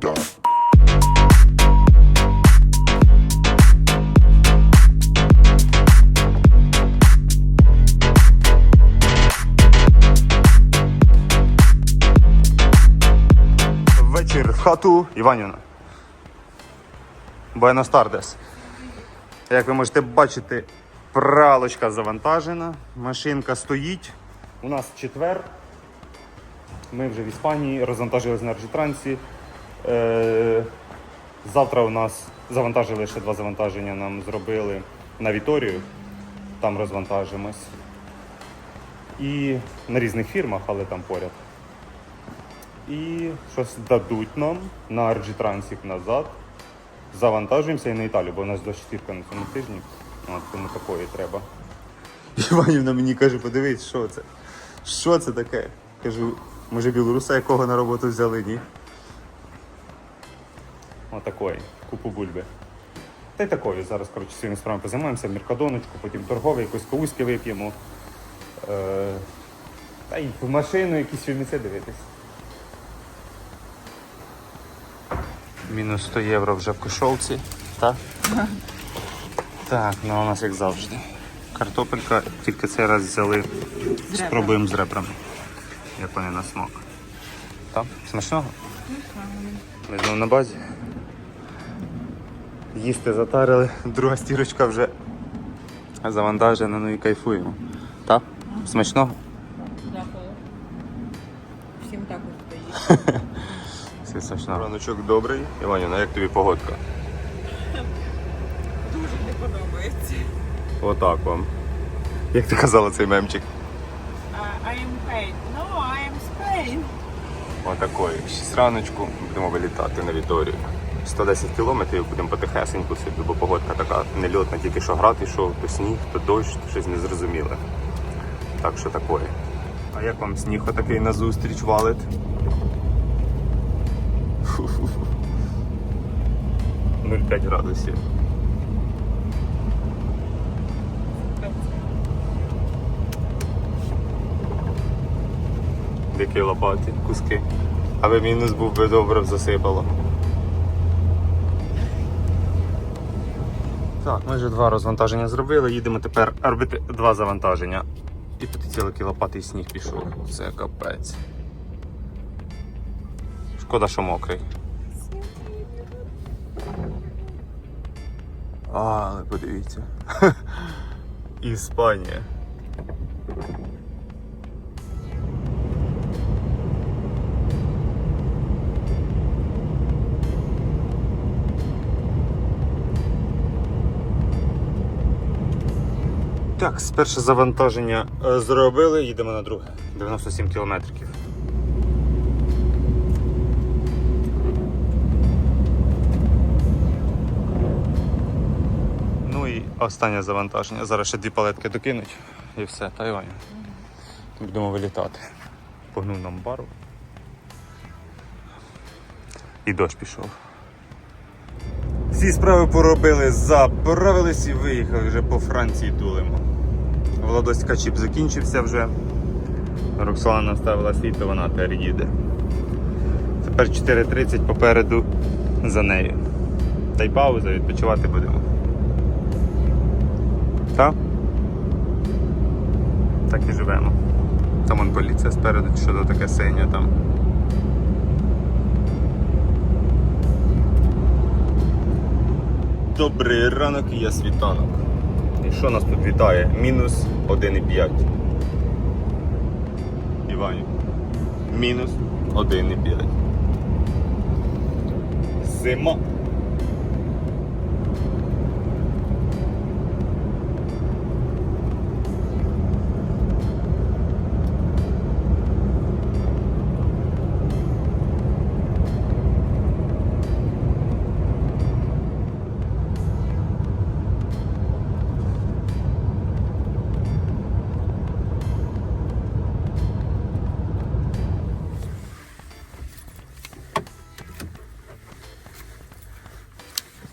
Вечір в хату Іванівна. Буенос Тардес. Як ви можете бачити, пралочка завантажена, машинка стоїть. У нас четвер. Ми вже в Іспанії розвантажились на Аржітрансі. Е, завтра у нас завантажили ще два завантаження, нам зробили на Віторію. Там розвантажимось. І на різних фірмах, але там поряд. І щось дадуть нам на RG Transit назад. Завантажуємося і на Італію, бо у нас до четвірка на цьому тижні. От, тому такої треба. Іванівна мені каже, подивись, що це? Що це таке? Кажу, може білоруса якого на роботу взяли, ні? Отакої, купу бульби. Та й такої. Зараз, коротше, своїми справами позаймаємося, міркадоночку, потім торговий, якусь кауськи вип'ємо. Е, та й в машину якісь фільміці дивитись. Мінус 100 євро вже в кошовці. Так? Так, ну у нас як завжди. Картопелька, тільки цей раз взяли. Спробуємо з ребрами. Як вони на смак. Так? Смачного? Ми знову на базі. Їсти затарили, друга стірочка вже завантажена, ну і кайфуємо. Так? Смачного? Дякую. Всім також стоїть. Все смачного. Раночок добрий. Іванівна, як тобі погодка? Дуже не подобається. Отак вам. Як ти казала цей мемчик? I am paid. No, I am Spain. Отакої. Шість раночку будемо вилітати на Віторію. 110 кілометрів будемо потихесеньку собі, бо погодка така нельотна, тільки що град ішов, то сніг, то дощ, то щось незрозуміле. Так що такої. А як вам сніг отакий назустріч валить? Фу-фу-фу. 0,5 градусів. Дикі лопаті, куски. Аби мінус був би добре засипало. Так, ми вже два розвантаження зробили, їдемо тепер робити два завантаження. І цілий лопатий сніг пішов. Це капець. Шкода, що мокрий. А, але подивіться. Іспанія. Так, перше завантаження е, зробили, їдемо на друге. 97 кілометрів. Ну і останнє завантаження. Зараз ще дві палетки докинуть і все, та Іваня. Будемо вилітати. Погнув нам бару. І дощ пішов. Всі справи поробили, заправились і виїхали вже по Франції тулимо. Владоська чіп закінчився вже. Роксолана наставила світло, вона тепер їде. Тепер 4.30 попереду за нею. Та й пауза, відпочивати будемо. Так? Так і живемо. Там вон поліція спереду, що то таке синє там. Добрий ранок, я світанок. І що нас тут вітає? Мінус 1,5. Іванів. Мінус 1,5. Зима.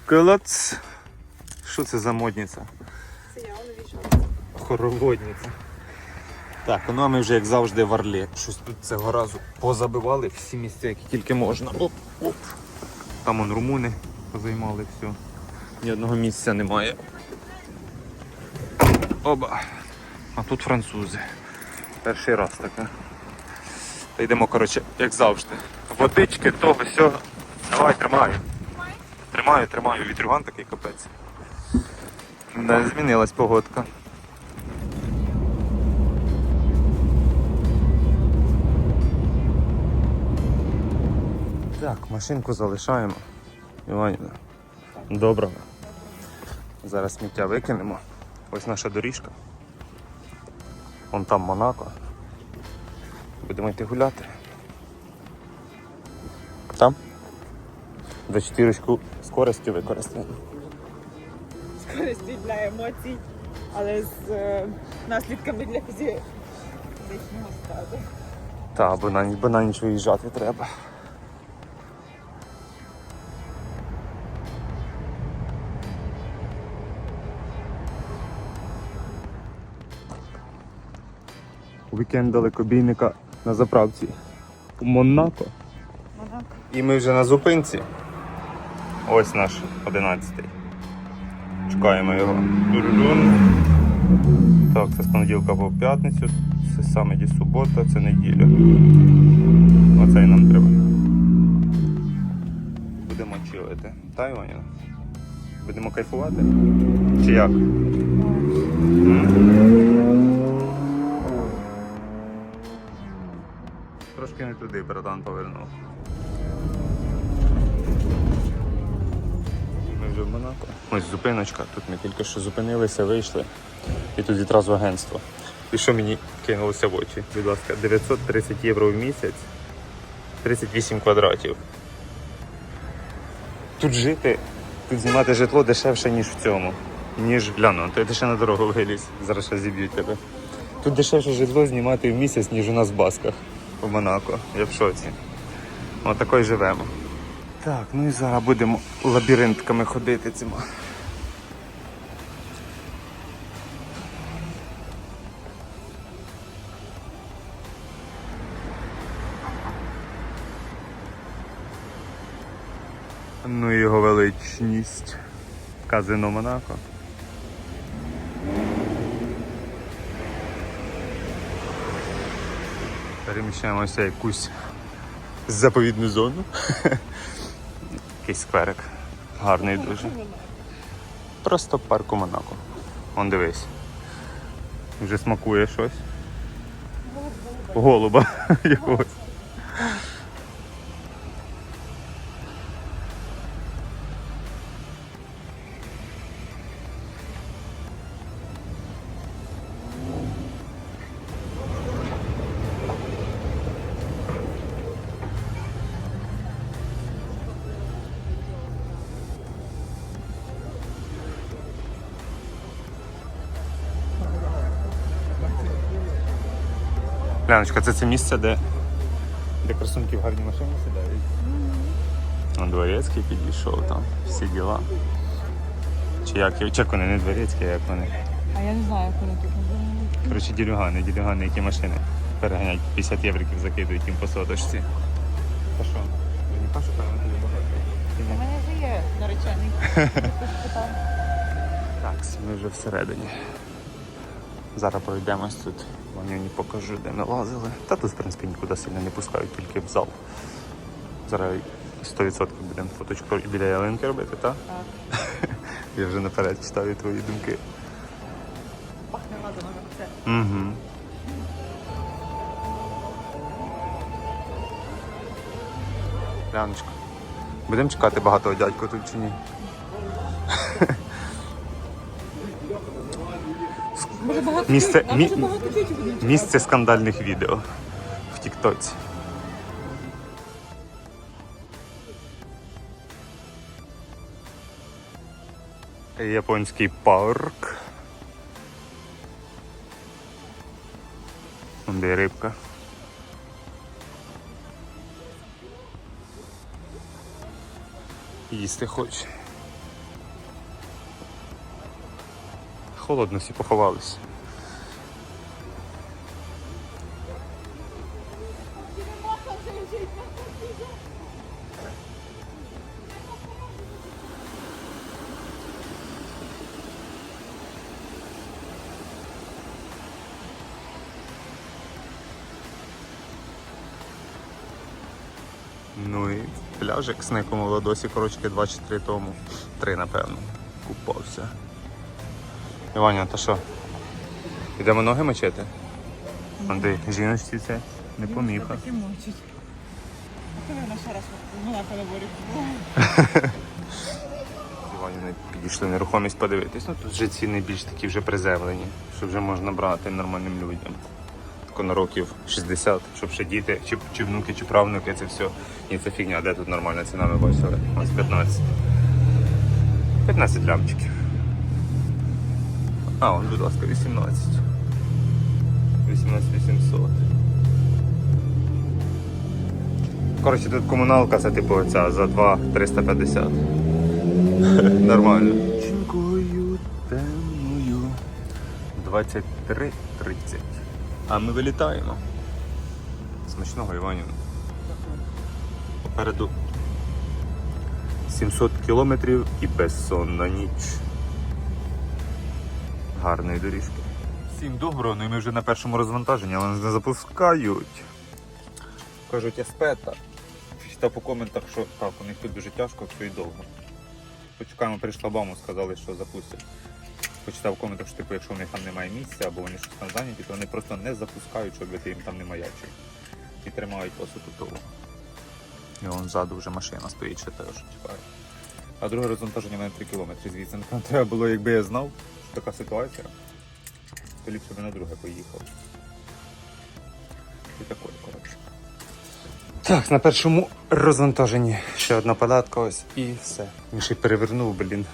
Клац. Що це за модниця? Це я навішала. Хороводниця. Так, ну а ми вже як завжди в Орлі. Щось тут цього разу позабивали всі місця, які тільки можна. Оп, оп. Там он румуни позаймали все. Ні одного місця немає. Оба. А тут французи. Перший раз таке. Та йдемо, коротше, як завжди. Водички, того, сього. Давай, тримаю. Тримаю, тримаю. Вітрюган такий капець. Не змінилась погодка. Так, машинку залишаємо. Іванівна. Доброго. Зараз сміття викинемо. Ось наша доріжка. Вон там Монако. Будемо йти гуляти. Там? За чотирочку скорості використаємо. Користі для емоцій, але з е, наслідками для фізичного стану. Та, бо на, бо на ніч виїжджати треба. Вікенд далекобійника на заправці у Монако. Монако. І ми вже на зупинці. Ось наш 11-й. Чекаємо його. Так, це з понеділка по п'ятницю, це саме ді субота, це неділя. Оцей нам треба. Будемо чилити. Та, Іваніна? Будемо кайфувати? Чи як? М? Трошки не туди, братан, повернув. Ми в Монако. Ось зупиночка. Тут ми тільки що зупинилися, вийшли. І тут відразу агентство. І що мені кинулося в очі? Будь ласка, 930 євро в місяць, 38 квадратів. Тут жити, тут знімати житло дешевше, ніж в цьому. Ніж гляну, ти ще на дорогу виліз, зараз ще зіб'ють тебе. Тут дешевше житло знімати в місяць, ніж у нас в Басках в Монако. Я в шоці. Отако й живемо. Так, ну і зараз будемо лабіринтками ходити цими. Ну і його величність. Казино Монако. Переміщаємося в якусь заповідну зону. Якийсь скверик. Гарний дуже. Просто парку Монако. Вон дивись. Вже смакує щось. Голуба якогось. Ляночка, це це місце, де, де красунки в гарні машини сідають. Mm Дворецький підійшов там, всі діла. Чи як, чи як вони, не дворецькі, а як вони. А я не знаю, як вони тут називають. Коротше, ділюгани, ділюгани, які машини переганяють 50 євриків, закидують їм по соточці. Та що? Не кажу, певно, тобі багато. У мене вже є наречений. Так, ми вже всередині. Зараз пройдемось тут. Ванюні покажу, де ми лазили. Та тут, в принципі, нікуди сильно не пускають, тільки в зал. Зараз 100% будемо фоточку біля ялинки робити, так? Так. Я вже наперед читаю твої думки. Пахне ладаном це. Угу. Ляночка. Будемо чекати багатого дядька тут чи ні? Місце- мі-? Місце скандальних відео в Тіктоці. Японський парк. Де рибка. Їсти хоче. холодно, всі поховалися. Ну і пляжик, на якому ладосі корочки 2 чи 3 тому. Три, напевно, купався. Іваня, та що? Ідемо ноги мочити? Анди, жіночці це не поміха. Івані підійшли нерухомість подивитись. Ну тут вже ціни більш такі вже приземлені, що вже можна брати нормальним людям. Тако на років 60, щоб ще діти, чи, чи внуки, чи правнуки, це все. Ні, це фігня, де тут нормальна ціна, ми бачили. Ось 15. 15 лямчиків. А, он, будь ласка, 18. 18 800. Коротше, тут комуналка, це типу оця за 2 350. Нормально. Чинкою темною. 23.30. А ми вилітаємо. Смачного Іванівна. Попереду 700 кілометрів і безсонна ніч. Гарної доріжки. Всім доброго, ну і ми вже на першому розвантаженні, але нас не запускають. Кажуть, еспета. Читав по коментах, що так, у них тут дуже тяжко, все і довго. Почекаємо, прийшла баму, сказали, що запустять. Почитав в коментах, що типу, якщо у них там немає місця або вони щось там зайняті, то вони просто не запускають, щоб ти їм там не маячив. І тримають тут того. І вон ззаду вже машина стоїть, ще теж чекає. А друге розвантаження в мене 3 кілометри звідси. Треба було, якби я знав, така ситуація, то ліпше би на друге поїхав. І такое, коротше. Так, на першому розвантаженні ще одна податка ось і все. Він ще й перевернув, блін.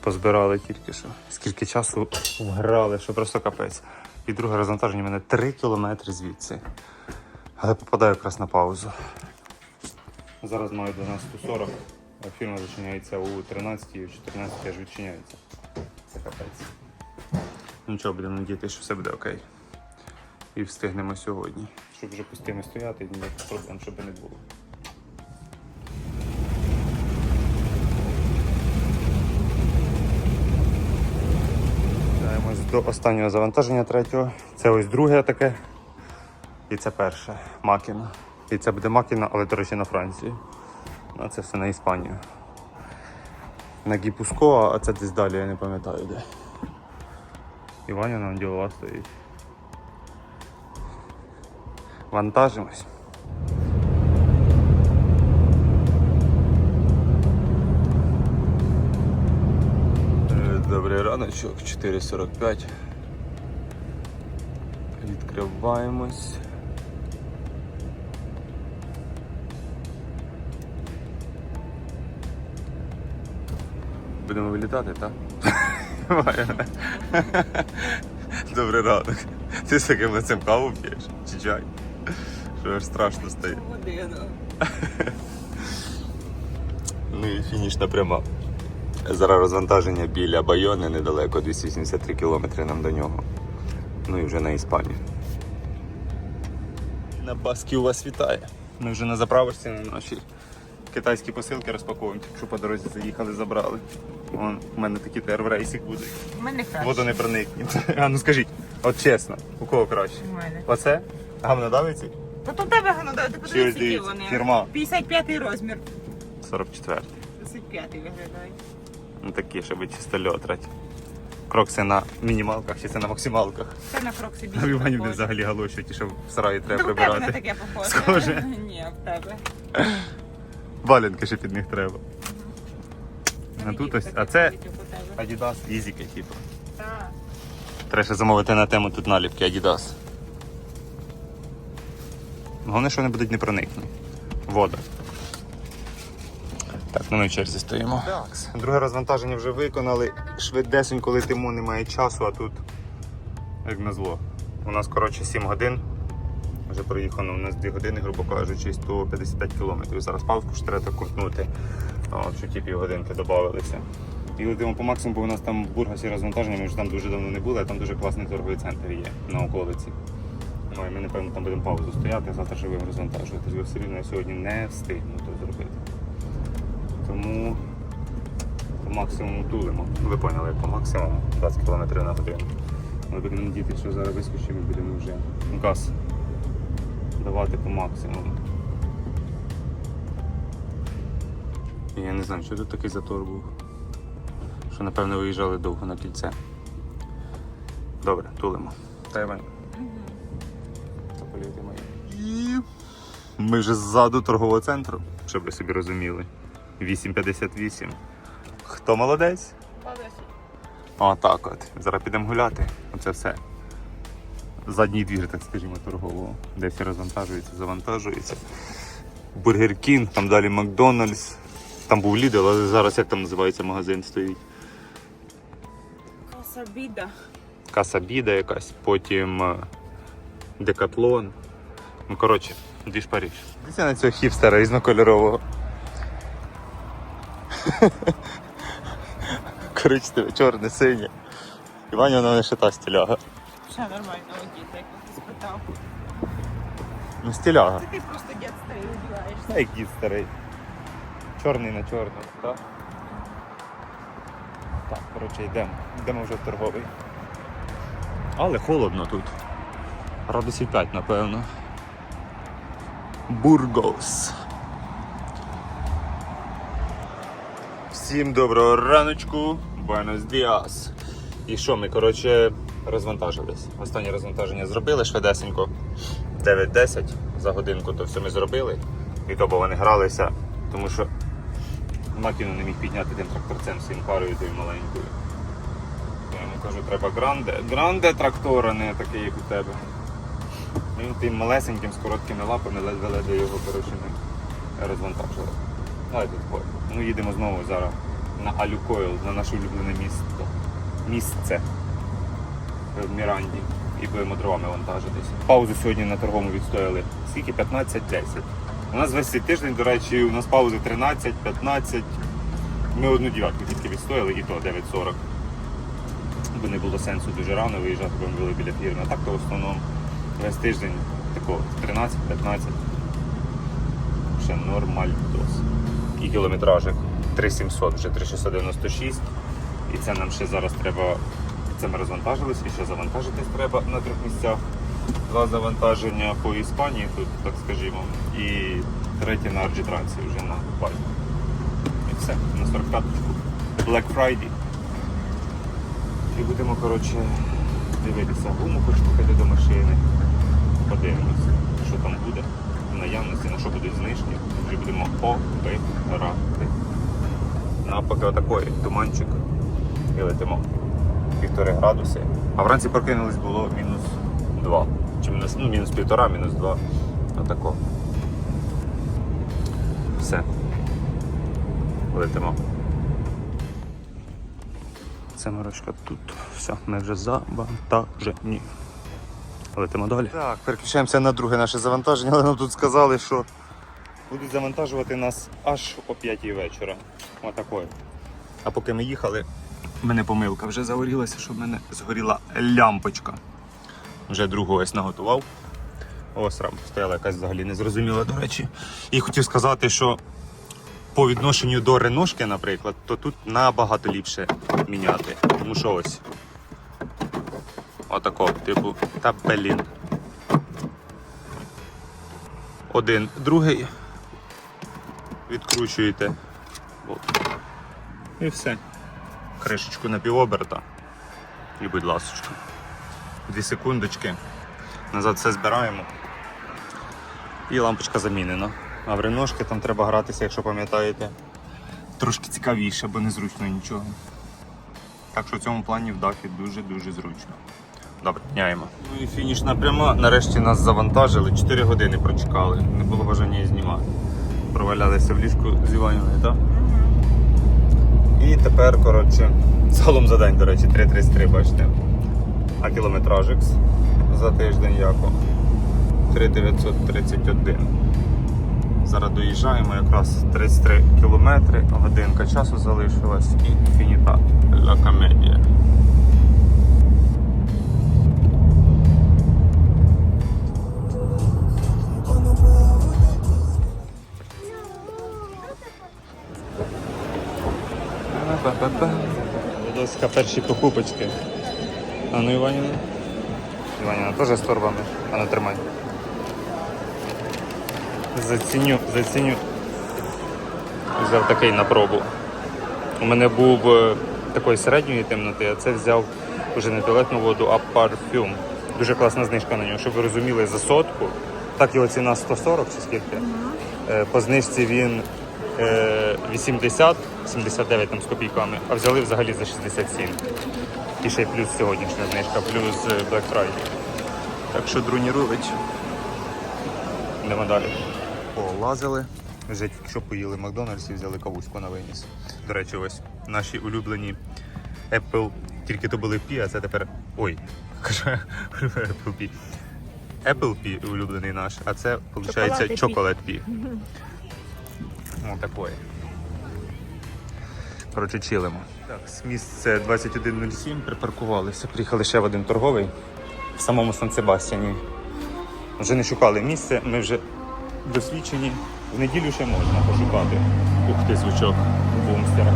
Позбирали тільки що. Скільки часу вграли, що просто капець. І друге розвантаження в мене 3 кілометри звідси. Але попадаю якраз на паузу. Зараз маю 12.40, а фірма зачиняється у 13 і у 14 аж відчиняється. Капець. Нічого, будемо надіятися, що все буде окей. І встигнемо сьогодні. Щоб вже пустими стояти, ніяких проблем, щоб не було. До останнього завантаження третього. Це ось друге таке. І це перше Макіна. І це буде Макіна, але, до речі, на Франції. А це все на Іспанію. На Гіпуско, а це десь далі, я не пам'ятаю де. Іваня нам ділова стоїть. Вантажимось. Е, Добрий раночок, 4.45. Відкриваємось. Будемо вилітати, так? Добрий ранок. Ти з таким лицем каву п'єш? Чи чай? Що аж страшно стає. Ну і фінішна пряма. Зараз розвантаження біля Байони недалеко, 283 кілометри нам до нього. Ну і вже на Іспанію. На Баскі у вас вітає. Ми вже на заправочці на наші китайські посилки розпаковуємо, якщо по дорозі заїхали, забрали. Вон, у мене такий терв-рейсик буде. У мене краще. Водонепроникні. А ну скажіть, от чесно, у кого краще? У мене. Оце? Гамнодавиці? Та тут тебе гано, ти подивись, які дивіться, вони. фірма. 55 розмір. 44. 55 виглядає. Ну такі, щоб чисто льотрать. Крокси на мінімалках чи це на максималках. Це на крок собі. На Івані буде взагалі галоші, ті, що в сараї треба Та в тебе не прибирати. таке похоже. Схоже? Ні, в тебе. Валянки ще під них треба. А тут ось, а це. Adidas Yeezy, типу. Так. Треба ще замовити на тему тут наліпки Adidas. Головне, що вони будуть непроникні. Вода. Так, ну ми в черзі стоїмо. Так, друге розвантаження вже виконали. Швидесенько летимо, немає часу, а тут як назло. У нас, коротше, 7 годин. Вже проїхано у нас 2 години, грубо кажучи, 155 кілометрів. Зараз палку ж треба що ті півгодинки додавалися. І летимо по максимуму, бо у нас там в Бургасі розвантаження, ми вже там дуже давно не були, а там дуже класний торговий центр є на околиці. Ну і ми, напевно, там будемо паузу стояти, завтра ще будемо розвантажувати. Бо все рівно я сьогодні не встигну то зробити. Тому по максимуму тулимо. Ви поняли, по максимуму 20 км на годину. Ми будемо надіятися, що зараз вискочимо і будемо вже газ давати по максимуму. Я не знаю, що тут такий затор був. Що, напевно, виїжджали довго на кільце. Добре, тулимо. Тайвань. Заполіти мої. І ми вже ззаду торгового центру, щоб ви собі розуміли. 8.58. Хто молодець? Отак от. Зараз підемо гуляти. Оце все. Задній двір, так скажімо, торгового. Де всі розвантажуються, завантажуються. Бургер Кінг, там далі Макдональдс. Там був Lidl, але зараз як там називається магазин стоїть. Касабіда. Каса Біда якась, потім е, Декатлон. Ну, коротше, двіж Париж. Дивіться на цього хіпстера різнокольорового. Коричневе, чорне, синє. І Ваня вона не шита стіляга. Ще нормально одіти, як ти спитав. Ну, стіляга. Це ти просто дід старий одягаєшся. Як дід старий. Чорний на чорний, так? Так, коротше, йдемо. Йдемо вже в торговий. Але холодно тут. Градусів 5, напевно. Бургос. Всім доброго раночку. Buenos dias. І що, ми, коротше, розвантажились. Останнє розвантаження зробили швидесенько. 9-10 за годинку то все ми зробили. І то, бо вони гралися, тому що макіну не міг підняти тим тракторцем своїм парою тою маленькою. Я йому кажу, треба гранде. Гранде трактор, а не такий, як у тебе. Він тим малесеньким з короткими лапами ледве-ледве його коротше розвантажили. Давай тут. Ну їдемо знову зараз на Алюкойл, на наше улюблене місто. Місце в Міранді і будемо дровами вантажитись. Паузу сьогодні на торговому відстояли. Скільки? 15-10. У нас весь цей тиждень, до речі, у нас паузи 13, 15. Ми одну дев'ятку тільки відстояли, і то 9.40. Бо не було сенсу дуже рано виїжджати, бо ми були біля фірми. А так то в основному весь тиждень такого 13-15. Ще нормальдос. І кілометражик 3700, вже 3696. І це нам ще зараз треба. Це ми розвантажились і ще завантажитись треба на трьох місцях. Два завантаження по Іспанії, тут, так скажімо, і третє на арджітрансі вже на базі. І все, на 45 Black Friday. І будемо, коротше, дивитися гуму, хоч купити до машини. Подивимося, що там буде в наявності, на що будуть знижки. Вже будемо обирати. На поки отакої туманчик і летимо. Півтори градуси. А вранці прокинулись було мінус 2. Чи мінус, ну, мінус півтора, мінус 2. Отако. Все. Летимо. Це морочка тут. Все, ми вже завантажені. Летимо далі. Так, переключаємося на друге наше завантаження, але нам тут сказали, що будуть завантажувати нас аж о 5 вечора. Отакою. А поки ми їхали, в мене помилка вже загорілася, щоб в мене згоріла лямпочка. Вже другу ось наготував. Ось там стояла якась взагалі незрозуміла, до речі. І хотів сказати, що по відношенню до реношки, наприклад, то тут набагато ліпше міняти. Тому що ось. Отако, типу, та блін. Один, другий. Відкручуєте. І все. Кришечку на півоберта. І будь ласочка. Дві секундочки. Назад все збираємо. І лампочка замінена. А в реношки там треба гратися, якщо пам'ятаєте. Трошки цікавіше, бо незручно нічого. Так що в цьому плані в дахі дуже-дуже зручно. Добре, міняємо. Ну і фінішна пряма. Нарешті нас завантажили. 4 години прочекали. Не було бажання її знімати. Провалялися в ліжку з Іванівною, так? І тепер, коротше, залом за день, до речі, 333, бачите. А кілометражик за тиждень яко 3931. Зараз доїжджаємо якраз 33 кілометри, годинка часу залишилась і фініта ля комедія. Доска перші покупочки. А ну Іванівна. Іванівна теж з торбами. А ну тримай. Заціню, заціню. взяв такий на пробу. У мене був е, такої середньої темноти, а це взяв вже не туалетну воду, а парфюм. Дуже класна знижка на нього, щоб ви розуміли, за сотку. Так його ціна 140 чи скільки. Е, По знижці він е, 80, 79 там з копійками, а взяли взагалі за 67. І ще й плюс сьогоднішня знижка, плюс е, Black Friday. Так що друнірують. Йдемо далі. Полазили. Вже тільки що поїли в Макдональдсі, взяли кавуську на виніс. До речі, ось наші улюблені Apple, тільки то були Пі, а це тепер. Ой, кажу, Apple Pie. Apple Pie улюблений наш, а це виходить Chocolate Pie. Chocolate Pie. Коротше, чилимо. Так, з місце 2107 припаркувалися. Приїхали ще в один торговий в самому Сан-Себастьяні. Вже не шукали місце, ми вже досвідчені. В неділю ще можна пошукати. Ух ти, звучок бумстера.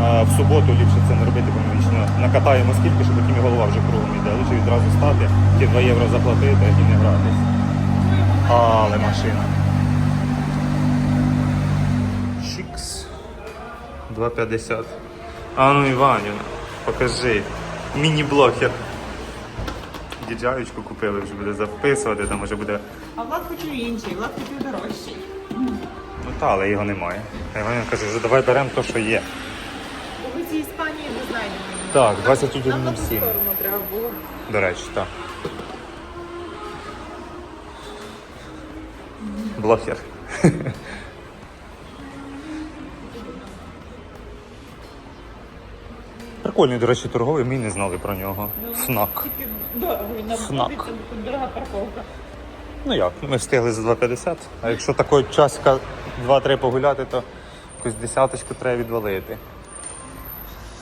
А в суботу ліпше це не робити, бо ми вічно накатаємо скільки, щоб потім і голова вже кругом йде. Лучше відразу стати, ті 2 євро заплатити і не гратись. Але машина. 2,50. А ну Іванівна, покажи. Міні-блокер. Діджаючку купили, вже буде записувати, там вже буде. А Влад хоче інший, Влад хотів дорожчий. Ну та, але його немає. А Іванівна каже, вже давай беремо те, що є. У вулиці Іспанії не знайдемо. Так, Нам на ту 21.07. треба було. До речі, так. Блогер. Прикольний, до речі, торговий, ми не знали про нього. Нам Фнак. обходиться, бо тут дорога парковка. Ну як, ми встигли за 2,50, а якщо такого часика 2-3 погуляти, то якусь десяточку треба відвалити.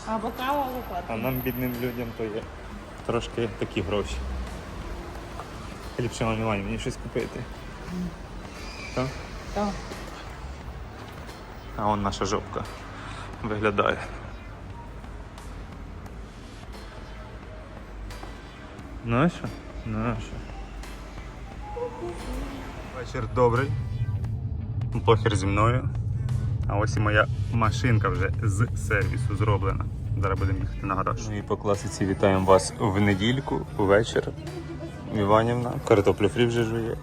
Або кава, або А нам, бідним людям, то є трошки такі гроші. Ліпше мамі Вані, мені щось купити. Так? Так. А он наша жопка виглядає. Наша? Наша. Вечір добрий. Похер зі мною. А ось і моя машинка вже з сервісу зроблена. Зараз будемо їхати на гараж. Ну і по класиці вітаємо вас в недільку, увечір. Іванівна, картоплю фрі вже жує.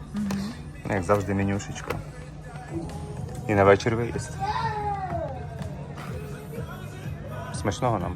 Як завжди, менюшечка. І на вечір виїзд. Смачного нам.